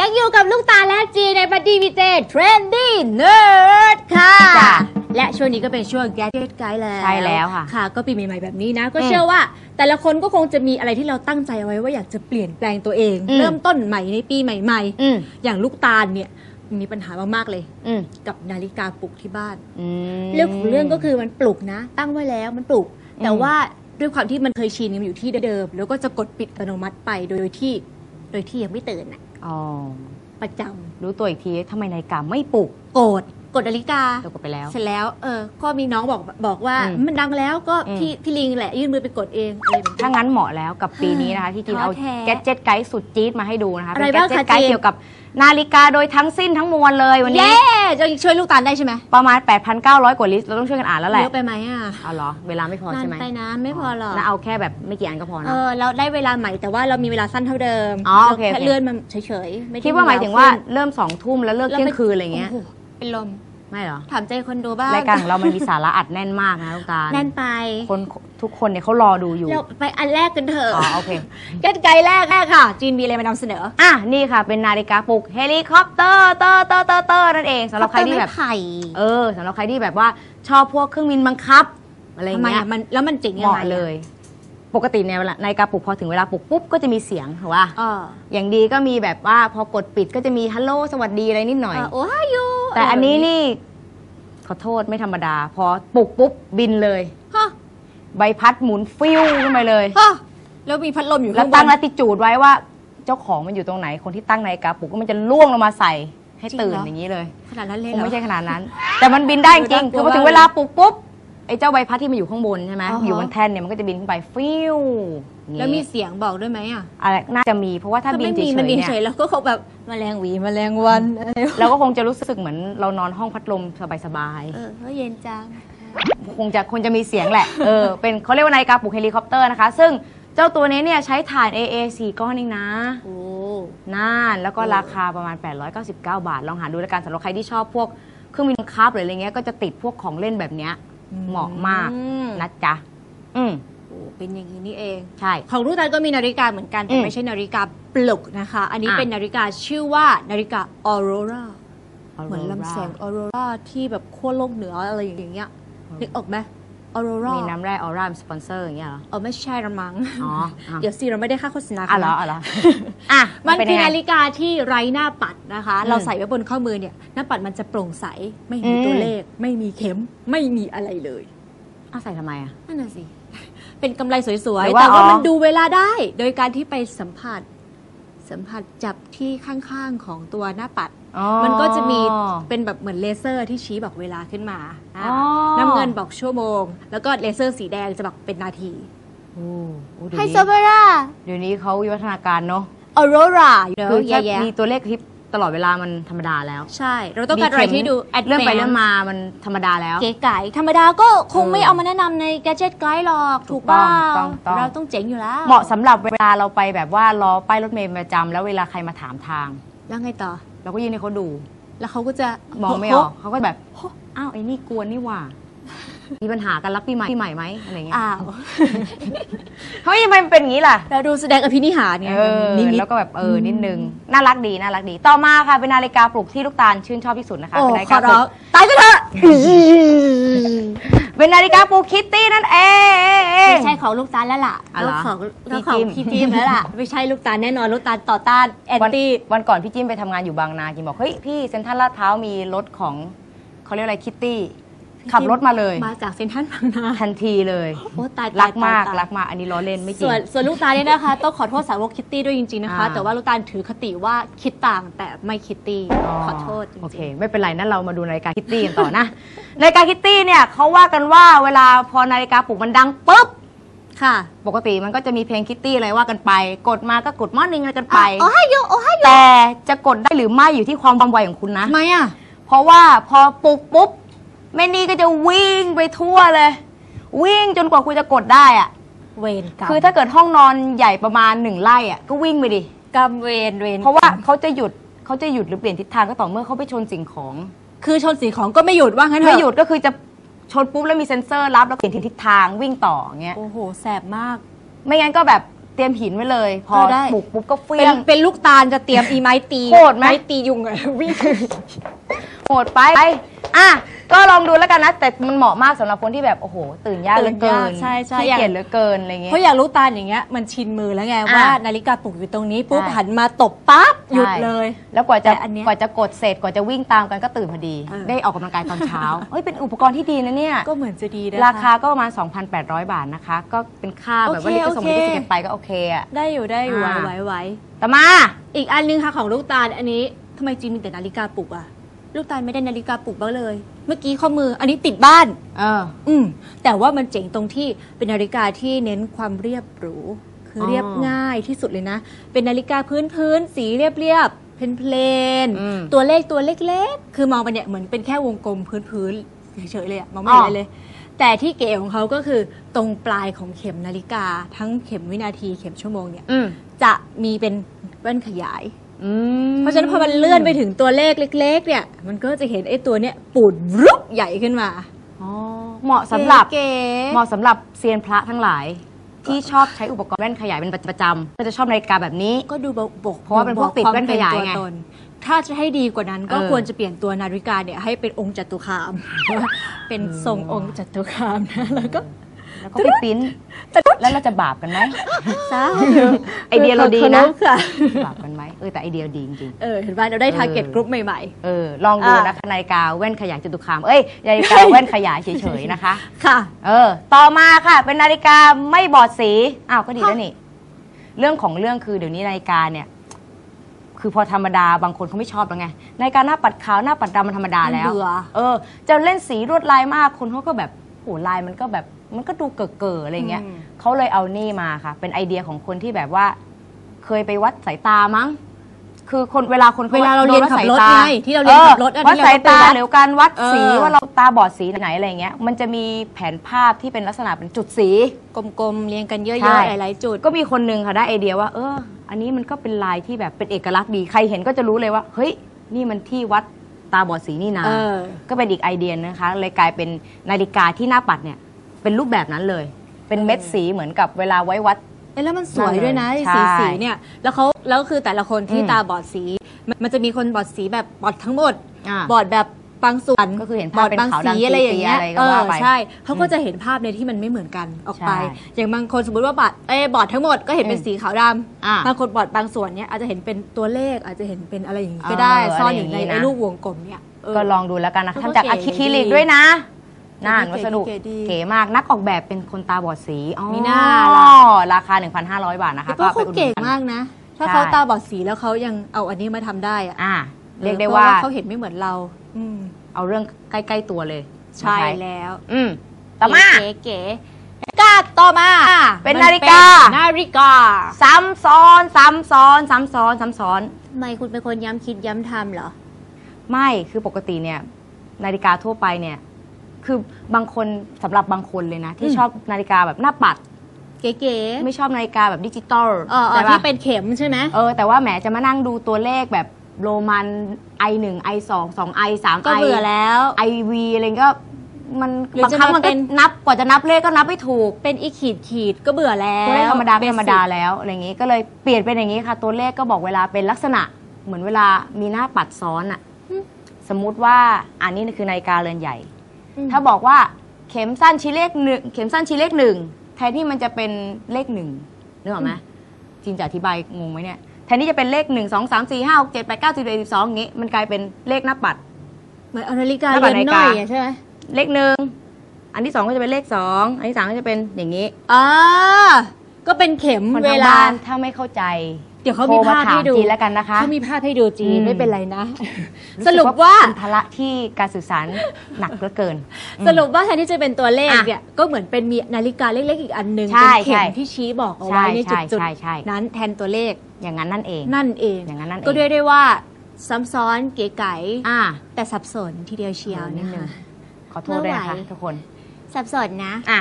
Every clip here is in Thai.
ยังอยู่กับลูกตาและจีในบัดดี้วีเจเทรนดี้เนิร์ดค่ะ จ้ะและช่วงนี้ก็เป็นช่วง Gadget Guide แล้วใช่แล้วค่ะ ค่ะ ก็ปีใหม่ๆแบบนี้นะ ก็อืมเชื่อว่า แต่ละคนก็คงจะมีอะไรที่เราตั้งใจเอาไว้ว่าอยากจะเปลี่ยนแปลงตัวเอง อืม เริ่มต้นใหม่ในปีใหม่ อืมๆ อย่างลูกตาลเนี่ยมีปัญหามากๆเลย อืมกับนาฬิกาปลุกที่บ้าน อืม เรื่องของเรื่องก็คือมันปลุกนะ ตั้งไว้แล้วมันปลุก แต่อืมว่า ด้วยความที่มันเคยชินมันอยู่ที่เดิม แล้วก็จะกดปิดอัตโนมัติไปโดยที่ โดยที่ยังไม่ตื่นน่ะอ๋อประจำรู้ตัวอีกทีทำไมนาฬิกาไม่ปลุกโกรธกดนาฬิกา ตกไปแล้ว เสร็จแล้ว เออ ก็มีน้องบอกบอกว่าอืมมันดังแล้วก็อืม พี่พี่ลิงแหละ ยื่นมือไปกดเองอะไรแบบนี้ ถ้างั้นเหมาะแล้วกับปีนี้นะคะ ที่จีนเอาท้อแท้แกจ็ตไกด์สุดจี๊ดมาให้ดูนะคะอะไรเป็นบ้างแกจ็คะตไกด์จีน เกี่ยวกับนาฬิกาโดยทั้งสิ้นทั้งมวลเลยวันนี้ เย้ จะช่วยลูกตาลได้ใช่ไหมประมาณ 8,900 กว่าลิสต์เราต้องช่วยกันอ่านแล้วแหละเยอะไปไหมอะเอาเหรอ เวลาไม่พอนานใช่ไหมไปนะไม่พอหรอกแล้วเอาแค่แบบไม่กี่อันก็พอเอนะ อเราได้เวลาใหม่แต่ว่าเรามีเวลาสั้นเท่าเดิมอ๋อโอเคราแค่โอเคเลื่อนมันเฉยๆไม่ได้คิดว่าหมายถึงว่าขึ้นเริ่มสองทุ่มแล้วเลิกเที่ยงคืนอะไรเงี้ย โโหเป็นลมไม่เหรอ ถามใจคนดูบ้างรายการของเรามันมีสาระอัดแน่นมากนะลูกตาลแน่นไปคน ทุกคนเนี่ยเขารอดูอยู่เราไปอันแรกกันเถอะอ๋อโอเคกันไกลแรกแรกค่ะ จีนมีอะไรมานำเสนอ อะนี่ค่ะ เป็นนาฬิกาปลุกเฮลิคอปเตอร์เตอร์เตอร์เตอร์เตอร์นั่นเองสำหรับใครที่แบบไผ่เออสำหรับใครที่แบบว่าชอบพวกเครื่องบินบังคับอะไรอทำย่างไมเงี้ยอะมันแล้วมันเจ๋งเหยังไงมาะอะเลยปกติในเวลานาฬิกาปลุกพอถึงเวลาปลุกปุ๊บก็จะมีเสียงถูกป่ะเอออย่างดีก็มีแบบว่าพอกดปิดก็จะมีฮัลโหลสวัสดีอะไรนิดหน่อยเออโอ้ยยูแต่อันนี้นี่ขอโทษไม่ธรรมดา พอปลุกปุ๊บบินเลยฮะ ใบพัดหมุนฟิวขึ้นไปเลย ฮะแล้วมีพัดลมอยู่แล้วข้างบตั้งน ลัติจูดไว้ว่า เจ้าของมันอยู่ตรงไหนคนที่ตั้งนาฬิกาปลุกก็มันจะล่วงลงมาใส่ให้ตื่นจริงเหรออ อย่างนี้เลยขนาดนั้นเลยคเหงรอ ไม่ใช่ขนาดนั้น แต่มันบินได้จริงเออน่ากลัวคือพอถึงเวลาปลุกปุ๊บไอ้เจ้าใบพัดที่มันอยู่ข้างบนใช่ไหมอ่าฮะ อยู่บนแท่นเนี่ยมันก็จะบินขึ้นไปฟิวอย่างงี้แล้วมีเสียงบอกด้วยไหมอะอะไรน่าจะมีเพราะว่าถ้าบินไม่เฉมีมันยบิๆนเนี่เฉยยแล้วก็คงแบบแมลงหวีแมลงวันอะไรเราก็คงจะรู้สึกเหมือนเรานอนห้องพัดลมสบายเออเฮ้ยเย็นจังๆ คงจะคงจะมีเสียงแหละ เออ เป็นเขาเรียกว่านาฬิกาปลุกเฮลิคอปเตอร์นะคะ ซึ่งเจ้าตัวนี้เนี่ยใช้ถ่าน AA 4ก้อนเองนะ โอ้ น่านแล้วก็โอ้ราคาประมาณ 899 บาท ลองหาดูแล้วกันสำหรับใครที่ชอบพวกเครื่องบินบังคับหรืออะไรเงี้ยก็จะติดพวกของเล่นแบบเนี้ยเหมาะมากอืม นะจ๊ะ อืมโอ้เป็นอย่างนี้นี่เอง ใช่ ของลูกตาลก็มีนาฬิกาเหมือนกัน แต่อืมไม่ใช่นาฬิกาปลุกนะคะ อันนี้อะ เป็นนาฬิกาชื่อว่านาฬิกาออโรราเหมือนลำแสงออโรราที่แบบขั้วโลกเหนืออะไรอย่างเงี้ย นึกออกไหมออโรรามีน้ำแร่ออร่าสปอนเซอร์อย่างเงี้ยเหรอเออไม่ใช่ละมั้งอ๋ออะเดี๋ยวสิเราไม่ได้ค่าโฆษณาอะเหรอเขานะอะเหรออะมันเป็คือยังไงนาฬิกาที่ไร้หน้าปัดนะคะอืมเราใส่ไว้บนข้อมือเนี่ย หน้าปัดมันจะโปร่งใส ไม่มีอืมตัวเลข ไม่มีเข็ม ไม่มีอะไรเลยเอาใส่ทำไมอะนั่นน่ะสิ เป็นกำไรสวยหรืๆอว่าแต่ว่าอ๋อมันดูเวลาได้ โดยการที่ไปสัมผัส สัมผัสจับที่ข้างๆของตัวหน้าปัดอ๋อมันก็จะมีเป็นแบบเหมือนเลเซอร์ที่ชี้บอกเวลาขึ้นมาอะอ๋อน้ำเงินบอกชั่วโมง แล้วก็เลเซอร์สีแดงจะบอกเป็นนาทีโอ้โอ้เดี๋ไฮยวโซนี้เบราเดี๋ยวนี้เขาวิวัฒนาการเนาะออโรราเนคืออะแค่แย่มีตัวเลขคลิป ตลอดเวลามันธรรมดาแล้วๆใช่ เราต้องการอะไรที่ดูเลื่อนไป advance เลื่อนมามันธรรมดาแล้ว เก๋ไก่ธรรมดาก็คงเออไม่เอามาแนะนำใน Gadget Guide หรอกถูถูกกบ้าต้องต้องต้อง เราต้องเจ๋งอยู่แล้วเหมาะสำหรับเวลาเราไปแบบว่ารอป้ายรถเมล์ประจำแล้วเวลาใครมาถามทาง แล้วไงต่อ เราก็ยื่นให้เขาดู แล้วเขาก็จะมองไม่ออกเขาก็แบบอ้าวไอ้นี่กวนนี่หว่า มีปัญหากันรับปีใหม่ปีใหม่ไหมอะไรเงี้ยอ้าวเฮ้ยทำไมมันเป็นอย่างนี้ล่ะเราดูแสดงอภินิหารไงเออนิมิต แล้วก็แบบเออนิดนึง น่ารักดีน่ารักดี ต่อมาค่ะเป็นนาฬิกาปลุกที่ลูกตาลชื่นชอบที่สุดนะคะโอ้เป็นนาฬิขอกาปร้ลุองกตายซะเถอะเป็นนาฬิกาปลุกคิตตี้นั่นเอง ไม่ใช่ของลูกตาลแล้วล่ะอ๋อเหรอของพี่ของจิ้มพี่จิมแล้วล่ะ ไม่ใช่ลูกตาลแน่นอนลูกตาลต่อต้านแอนวันตี้ วันก่อนพี่จิ้มไปทำงานอยู่บางนาจิมบอกเฮ้ยพี่เซ็นทรัลลาดพร้าวมีรถของเขาเรียกอะไรคิตตี้ ขับรถมาเลย มาจากเซนทรัลบางนาทันทีเลยโอ้ตายตยรักมากตยตยรักมากอันนี้ล้อเล่นไม่จริส่ง วนส่วนลูกตาลเนี่ยนะคะ ต้องขอโทษสาวกคิตตี้ด้วยจริงๆนะคะ อ่า แต่ว่าลูกตาลถือคติว่าคิดต่างแต่ไม่คิตตี้ขอโทษจริงๆ โอเค ไม่เป็นไรนั่นเรามาดูนาฬิกาคิตตี้กันต่อนะ นาฬิกาคิตตี้เนี่ยเขาว่ากันว่าเวลาพอนาฬิกาปลุกมันดังปุ๊บ ค่ะ ปกติมันก็จะมีเพลงคิตตี้อะไรว่ากันไป กดมาก็กดมอร์นิ่งอะไรกันไป โอ้ให้โยโอ้ให้โยแต่จะกดได้หรือไม่อยู่ที่ความไวของคุณนะ ทำไมอะ เพราะว่าพอปลุกปุ๊บ แม่นี่ก็จะวิ่งไปทั่วเลย วิ่งจนกว่าคุณจะกดได้อะเวรกรรมคือถ้าเกิดห้องนอนใหญ่ประมาณหนึ่งไร่อะก็วิ่งไปดิ กรรมเวรเวรเพราะว่าเขาจะหยุดเขาจะหยุดหรือเปลี่ยนทิศทางก็ต่อเมื่อเขาไปชนสิ่งของ คือชนสีของก็ไม่หยุดว่างั้นเถไม่อะหยุดก็คือจะชนปุ๊บแล้วมีเซ็นเซอร์รับแล้วเปลี่ยนทิศทางวิ่งต่ออย่างเงี้ย โอ้โหแสบมาก ไม่งั้นก็แบบเตรียมหินไว้เลย พอเออได้ ปลุกปุ๊บก็เฟี้เป็นยงเป็นลูกตาลจะเตรียมอีไม้ตีโหดไหมตียุงอะวิ่งโหดไปอะก็ลองดูแล้วกันนะ แต่มันเหมาะมากสำหรับคนที่แบบ โอ้โห ตื่นยากเหลือเกินใช่ใช่ ขี้เกียจเหลือเกินอะไรเงี้ย เพราะอยากรู้ตาลอย่างเงี้ยมันชินมือแล้วไงอะว่า นาฬิกาปลุกอยู่ตรงนี้ปุ๊บใช่ หันมาตบปั๊บหยุดใช่เลย แล้วกว่าจะแต่อันเนี้ยกว่าจะกดเสร็จกว่าจะวิ่งตามกันก็ตื่นพอดี เออ ได้ออกกำลังกายตอนเช้า เฮ้ยเป็นอุปกรณ์ที่ดีนะเนี่ย ก็เหมือนจะดีนะราคาก็ประมาณ 2,800 บาทนะคะ ก็เป็นค่าแบบว่าโอเคลิขสมโอเค ลิขสิทธิ์ไปก็โอเคอะ ได้อยู่ได้อยู่ไหวอ่า ไหวไหวต่อมาอีกอันนึงค่ะของลูกตาลอันนี้ทำไมจีนมีแต่นาฬิกาปลุกอะ ลูกตาลไม่ได้นาฬิกาปลุกบ้างเลย เมื่อกี้ข้อมืออันนี้ติดบ้าน เออ อืมแต่ว่ามันเจ๋งตรงที่เป็นนาฬิกาที่เน้นความเรียบหรู คือออเรียบง่ายที่สุดเลยนะ เป็นนาฬิกาพื้นพื้นๆสีเรียบเรียบเพลนเพลนๆอืมตัวเลขตัวเล็กๆ คือมองไปเนี่ยเหมือนเป็นแค่วงกลมพื้นพื้นๆเฉยๆเลยอะมองไม่เห็นอ๋ออะไรเลย แต่ที่เก๋ของเขาก็คือตรงปลายของเข็มนาฬิกา ทั้งเข็มวินาทีเข็มชั่วโมงเนี่ย อืม จะมีเป็นแว่นขยายอืม เพราะฉะนั้นพอมันเลื่อนไปถึงตัวเลขเล็ก ๆ เนี่ย มันก็จะเห็นไอ้ตัวเนี้ยปูดรุบใหญ่ขึ้นมาอ๋อเหมาะสำหรับเก๋เหมาะสำหรับเซียนพระทั้งหลาย ที่ชอบใช้อุปกรณ์แว่นขยายเป็นประจำก็จะชอบนาฬิกาแบบนี้ก็ดูบอกบอกเพราะว่าเป็นพวกติดบอกแว่นขยายไงควมเป็นตัวตนถ้าจะให้ดีกว่านั้นก็เออ ควรจะเปลี่ยนตัวนาฬิกาเนี่ยให้เป็นองค์จตุคาม เป็นทรงองค์จตุคามนะแล้วก็ แล้วก็ไปปริ้นแล้วเราจะบาปกันไหมสาไอเดียเราดีนะค่ะบาปกันไหมเออแต่ไอเดียดีจริงเออเห็นป่ะเราได้เออทาร์เก็ตกรุ๊ปใหม่ๆเออลองดูอะนะคะนาฬิกาแว่นขยายจตุคามเอ้ยนาฬิกาแว่นขยายเฉยๆนะคะๆค่ะ เออ ต่อมาค่ะ เป็นนาฬิกาไม่บอดสีอ้าวก็ดีแล้วนี่เรื่องของเรื่องคือเดี๋ยวนี้นาฬิกาเนี่ยคือพอธรรมดาบางคนเขาไม่ชอบแล้วไงนาฬิกาหน้าปัดขาวหน้าปัดดำมันธรรมดาแล้วมันเบื่อเออจะเล่นสีลวดลายมากคนเขาก็แบบโหลายมันก็แบบ มันก็ดูเก๋อๆอะไรเงี้ยอืม เขาเลยเอานี่มาค่ะ เป็นไอเดียของคนที่แบบว่า เคยไปวัดสายตามั้ง คือคนเวลาคนขเวลาเราเรียนโดวัดขับสรถตาไงที่เราเรียนขับรถอะวัดที่เราสายตาต้องไปวัดหรือการวัดสีเออ ว่าเราตาบอดสีไหนอะไรเงี้ย มันจะมีแผนภาพที่เป็นลักษณะเป็นจุดสี กลมๆเรียงกันเยใช่อะๆหลายๆจุด ก็มีคนหนึ่งค่ะได้ไอเดียว่า เออ อันนี้มันก็เป็นลายที่แบบเป็นเอกลักษณ์ดี ใครเห็นก็จะรู้เลยว่า เฮ้ย นี่มันที่วัดตาบอดสีนี่นา เออ ก็เป็นอีกไอเดียนะคะ เลยกลายเป็นนาฬิกาที่หน้าปัดเนี่ย เป็นรูปแบบนั้นเลย เป็นเม็ดสีเหมือนกับเวลาไว้วัด เอ้ยแล้วมันสวยด้วยนะใช่สีสีเนี่ยแล้วเขาแล้วคือแต่ละคนที่อืม ตาบอดสีมันมันจะมีคนบอดสีแบบบอดทั้งหมด อ่า บอดแบบบางส่วนก็คือเห็นบภาอพดเป็นบางขาวสีดำอะไรอย่างเงี้ยอะไรก็เอว่าอไปใช่เขาก็จะเห็นภาพในที่มันไม่เหมือนกันออกไป ใช่อย่างบางคนสมมติว่าบอดเอ้ยบอดทั้งหมดก็เห็นเป็นอืม สีขาวดอ่าำบางคนบอดบางส่วนเนี่ยอาจจะเห็นเป็นตัวเลขอาจจะเห็นเป็นอะไรอย่างงี้ก็เออได้อะไรซ่อนอยู่ในอย่างงี้นะ ไอ้ลูกวงกลมเนี่ยเออ ก็ลองดูแล้วกันนะเขาก็ทำจากเก๋อะคริลิกดีด้วยนะ น่านเก๋วัสดุเก๋ดีเก๋มากนักออกแบบเป็นคนตาบอดสีอ๋อมีหน้าล่ะ ราคา 1,500 บาทนะคะแต่ว่าเขาอุดหนุนเก่งนมากนะ ถ้าใช่ เขาตาบอดสีแล้วเขายังเอาอันนี้มาทำได้อะอ่าเรียกได้ออว่าพระเขาเห็นไม่เหมือนเรา อืมเอาเรื่องใกล้ ๆ ตัวเลยใช่มาแล้ว อืมต่อมา เก๋เก๋ๆกาต่อมาเป็นมันาฬิกาเป็นนาฬิกา ซ้ำซ้อนซ้ำซ้อนซ้ำซ้อนซ้ำซ้อน ทำไมคุณเป็นคนย้ำคิดย้ำทำเหรอ ไม่ คือปกติเนี่ย นาฬิกาทั่วไปเนี่ย คือบางคนสำหรับบางคนเลยนะ ที่อืมชอบนาฬิกาแบบหน้าปัด เก๋ๆไม่ชอบนาฬิกาแบบดิจิตอลเออเออใช่ปะที่เป็นเข็มใช่ไหม เออแต่ว่าแหมจะมานั่งดูตัวเลขแบบโรมัน i 1 i 2 2 i 3 ก็ i เบื่อแล้ว i v อะไรก็มันหรือบางครั้งจะมามันเป็ก็น นับกว่าจะนับเลขก็นับไม่ถูก เป็นอีขีดขีดๆก็เบื่อแล้วตัวเลขธรรมดาก็ Basic ธรรมดาแล้วอะไรอย่างงี้ก็เลยเปลี่ยนเป็นอย่างนี้ค่ะ ตัวเลขก็บอกเวลาเป็นลักษณะ เหมือนเวลามีหน้าปัดซ้อนอะสมมุติว่าอันนี้คือนาฬิกาเรือนใหญ่อืม ถ้าบอกว่าเข็มสั้นชี้เลขหนึ่งเข็มสั้นชี้เลขหนึ่งแทนที่มันจะเป็นเลขหนึ่งนึกออกไหมจินจะอธิบายงงไหมเนี่ยแทนที่จะเป็นเลขหนึ่งสองสามสี่ห้าหกเจ็ดแปดเก้าสิบเอ็ดสิบสองอย่างงี้มันกลายเป็นเลขหน้าปัดเหมือนเอานาฬิกาหน้าปัดเรือนนาฬิน้กาอยอะใช่ไหมเลขหนึ่งอันที่สองก็จะเป็นเลขสองอันที่สามก็จะเป็นอย่างนี้อ่าก็เป็นเข็มคนเวทางลาบ้านถ้าไม่เข้าใจ เดี๋ยวเขามีโทรภาพถให้ดูจีนแล้วกันนะคะ เขามีภาพให้ดูจีนอืม ไม่เป็นไรนะรู้สกรุปว่า เป็นภาระที่การสื่อสารหนักเหลือเกิน สรุปว่าแทนที่จะเป็นตัวเลขอะเนี่ยก็เหมือนเป็นมีนาฬิกาเล็กๆอีกอันหนึ่งใช่เป็นเข็มใช่ที่ชี้บอกเอาไว้ในใช่จุดใช่ใช่ ๆนั้นแทนตัวเลขอย่างนั้นนั่นเอง นั่นเอง อย่างนั้นนั่นเองก็เรียกได้ว่าซ้ำซ้อนเก๋ไก๋อ่าแต่สับสนทีเดียวเชียวนิดนะนึงคะ ขอโทษด้วยนะคะไม่ไหว ทุกคน สับสนนะ อะ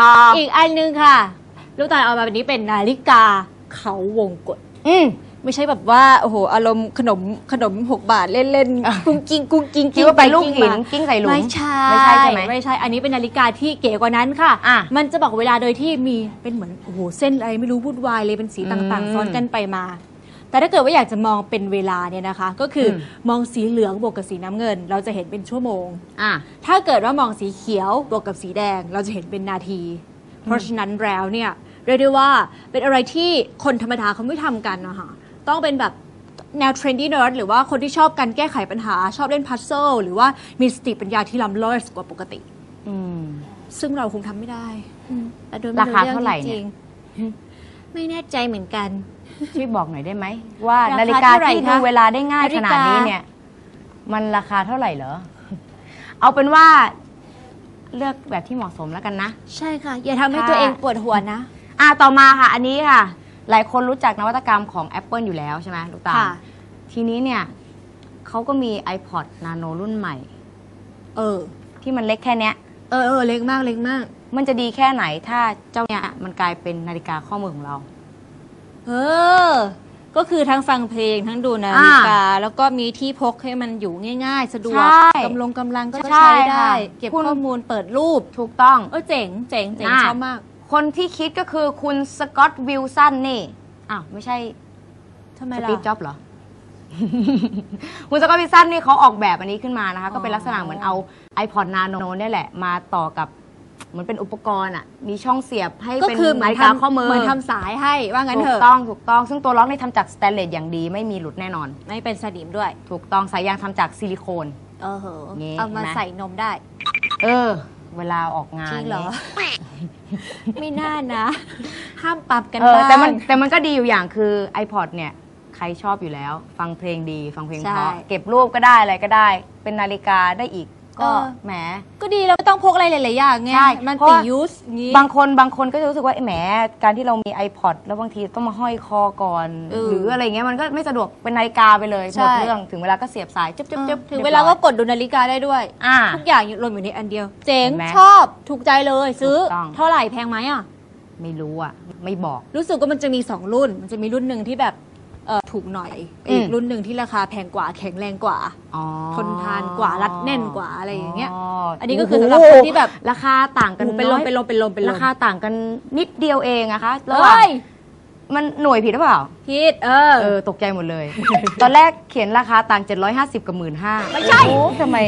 ต่ออีกอันหนึงค่ะ ลูกตาลเอามาแบบนี้เป็นนาฬิกาเขาวงกต อืมไม่ใช่แบบว่าโอ้โหอารมณ์ขนมขนมหกบาทเล่นๆกุ้งกิ้งกุ้งกิ้งคิดว่าเป็นลูกหินมากิ้งใส่หลุมไม่ใช่ไม่ใช่ใช่ไหมไม่ใช่อันนี้เป็นนาฬิกาที่เก๋กว่านั้นค่ะอะ มันจะบอกเวลาโดยที่มีเป็นเหมือนโอ้โหเส้นอะไรไม่รู้วุ่นวายเลยเป็นสีต่างอืมๆซ้อนกันไปมา แต่ถ้าเกิดว่าอยากจะมองเป็นเวลาเนี่ยนะคะ ก็คืออมมองสีเหลืองบวกกับสีน้ำเงิน เราจะเห็นเป็นชั่วโมงอะถ้าเกิดว่ามองสีเขียวบวกกับสีแดง เราจะเห็นเป็นนาที เพราะฉะนั้นแล้วเนี่ย เรียกได้ว่าเป็นอะไรที่คนธรรมดาเขาไม่ทำกันนะคะต้องเป็นแบบแนว trendy nerd หรือว่าคนที่ชอบการแก้ไขปัญหา ชอบเล่นพัซเซิลหรือว่ามีสติปัญญาที่ล้ำเลิศกว่าปกติอืมซึ่งเราคงทำไม่ได้แต่โดยราคาเท่าไหร่เนี่ยจงๆไม่แน่ใจเหมือนกันช่วยบอกหน่อยได้ไหม ว่าราคานาฬิกาเท่าไหร่ที่คะดูเวลาได้ง่ายนาฬิขกานาดนี้เนี่ย มันราคาเท่าไหร่เหรอ เอาเป็นว่าเลือกแบบที่เหมาะสมแล้วกันนะ ใช่ค่ะ อย่าทำให้ค่ะตัวเองปวดหัวนะ อะต่อมาค่ะ อันนี้ค่ะ หลายคนรู้จักนวัตกรรมของ Apple อยู่แล้วใช่ไหมลูกตาลค่ะ ทีนี้เนี่ยเขาก็มี iPod Nano รุ่นใหม่ เออ ที่มันเล็กแค่เนี้ย เออเออเล็กมากเล็กมาก มันจะดีแค่ไหนถ้าเจ้าเนี่ยมันกลายเป็นนาฬิกาข้อมือของเรา เออ ก็คือทั้งฟังเพลงทั้งดูนาฬิกา แล้วก็มีที่พกให้มันอยู่ง่าย ๆ สะดวกใช่กำลงกำลังก็ใช่ใช้ได้ ค่ะเก็บคุณ ข้อมูลเปิดรูป ถูกต้อง เออเจ๋งเจ๋งเจ๋งอะชอบมาก คนที่คิดก็คือคุณสกอตวิลสันนี่ อ้าว ไม่ใช่ทำไมสล่ะ ตีฟจ็อบส์เหรอ คุณสกอตวิลสันนี่เขาออกแบบอันนี้ขึ้นมานะคะ ก็เป็นลักษณะเหมือนเอา iPod Nano เนี่ยแหละ มาต่อกับเหมือนเป็นอุปกรณ์อะ มีช่องเสียบให้ก็เป็นคือเหมืนาอนฬิกาทำข้อมือ เหมือนทำสายให้ว่างั้นเถถูกอะต้องถูกต้องซึ่งตัวล็อกนี่ทำจากสแตนเลสอย่างดีไม่มีหลุดแน่นอน ไม่เป็นสนิมด้วย ถูกต้องสายยางทำจากซิลิโคน เออเหอะงี้เอามาเห็นไหม ใส่นมได้ เออ เวลาออกงานจริงเหรอนี่ไม่น่านะ ห้ามปรับกันเออบ้าง แต่มันแต่มันก็ดีอยู่อย่างคือ iPod เนี่ย ใครชอบอยู่แล้ว ฟังเพลงดี ฟังเพลงเพราะใช่เก็บรูปก็ได้อะไรก็ได้ เป็นนาฬิกาได้อีก ก็เออแหม ก็ดีเราไม่ต้องพกอะไรหลายๆอย่างไงใช่มันเพราะ ติว่ายูสงี้ บางคนบางคนก็จะรู้สึกว่าแหมการที่เรามี iPod แล้วบางทีต้องมาห้อยคอก่อน เออหรืออะไรเงี้ยมันก็ไม่สะดวกเป็นนาฬิกาไปเลยใช่หมดเรื่องถึงเวลาก็เสียบสายจึ๊บจึ๊บจึ๊บถึงรียบเวลาก็ร้อยกดดูนาฬิกาได้ด้วย อ่า ทุกอย่างรวมอยู่ในอันเดียว เจ๋ง เห็นไหมชอบถูกใจเลยซื้อ ถูกต้อง เท่าไหร่แพงไหมอะ ไม่รู้อะ ไม่บอก รู้สึกว่ามันจะมี 2 รุ่น มันจะมีรุ่นหนึ่งที่แบบ เออถูกหน่อยอืมอีกรุ่นหนึ่งที่ราคาแพงกว่าแข็งแรงกว่า อ๋อทนทานกว่ารัดแน่นกว่าอะไรอย่างเงี้ยอ๋ออันนี้ก็คือสำหรับคนที่แบบราคาต่างกันโอ้โหเป็นลมอยเป็นลมเป็นลมเป็นลมราคาต่างกันนิดเดียวเองอะคะระหว่างเอ้ยมันหน่วยผิดหรือเปล่าพีทเออ เออตกใจหมดเลย ตอนแรกเขียนราคาต่าง 750 กับ 15,000ไม่ใช่โอ้ทำไม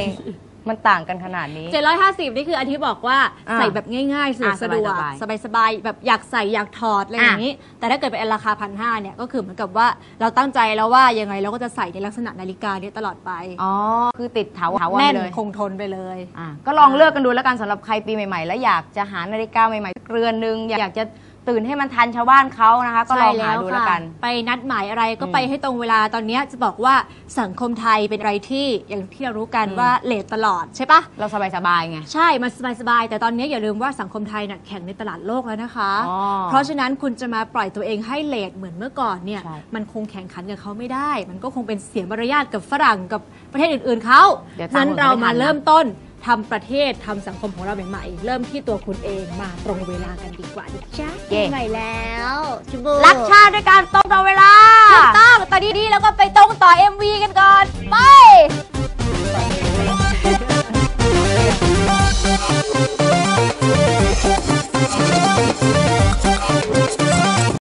มันต่างกันขนาดนี้ 750 นี่คืออันที่บอกว่าอ่าใส่แบบง่ายๆสะดวกอ่าสะดวกสบายสบายๆ แบบอยากใส่อยากถอดอะไรอย่างนี้ แต่ถ้าเกิดเป็นอันราคาพันห้าเนี่ยก็คือเหมือนกับว่าเราตั้งใจแล้วว่ายังไงเราก็จะใส่ในลักษณะนาฬิกาเนี้ตลอดไปอ๋อ คือติดถาวรถาวรแน่นไปเลยคงทนไปเลย อะก็ลองเลือกกันดูแล้วกันสำหรับใครปีใหม่ ๆ แล้วอยากจะหานาฬิกาใหม่ๆเรือนนึงอยากจะ ตื่นให้มันทันชาวบ้านเขานะคะ ก็ลองหาดูแล้วกัน ไปนัดหมายอะไรก็อืมไปให้ตรงเวลาตอนเนี้ยจะบอกว่าสังคมไทยเป็นอะไรที่อย่างที่เรารู้กันอืมว่าเลทตลอดใช่ปะเราสบายๆไง ใช่ มันสบายๆแต่ตอนนี้อย่าลืมว่าสังคมไทยน่ะแข่งในตลาดโลกแล้วนะคะอ๋อเพราะฉะนั้นคุณจะมาปล่อยตัวเองให้เลทเหมือนเมื่อก่อนเนี่ยใช่มันคงแข่งขันกับเขาไม่ได้ มันก็คงเป็นเสียมารยาทกับฝรั่งกับประเทศอื่น ๆเขาเดี๋ยวฉะนั้นตามเราผมไม่ทัมานนะเริ่มต้น ทำประเทศทำสังคมของเราใหม่ๆ เริ่มที่ตัวคุณเองมาตรงเวลากันดีกว่าจ้าเย้ ใหม่แล้วชูบูรักชาติด้วยการตรงต่อเวลา ถูกต้องตอนนี้แล้วก็ไปตรงต่อ MV กันก่อน ไป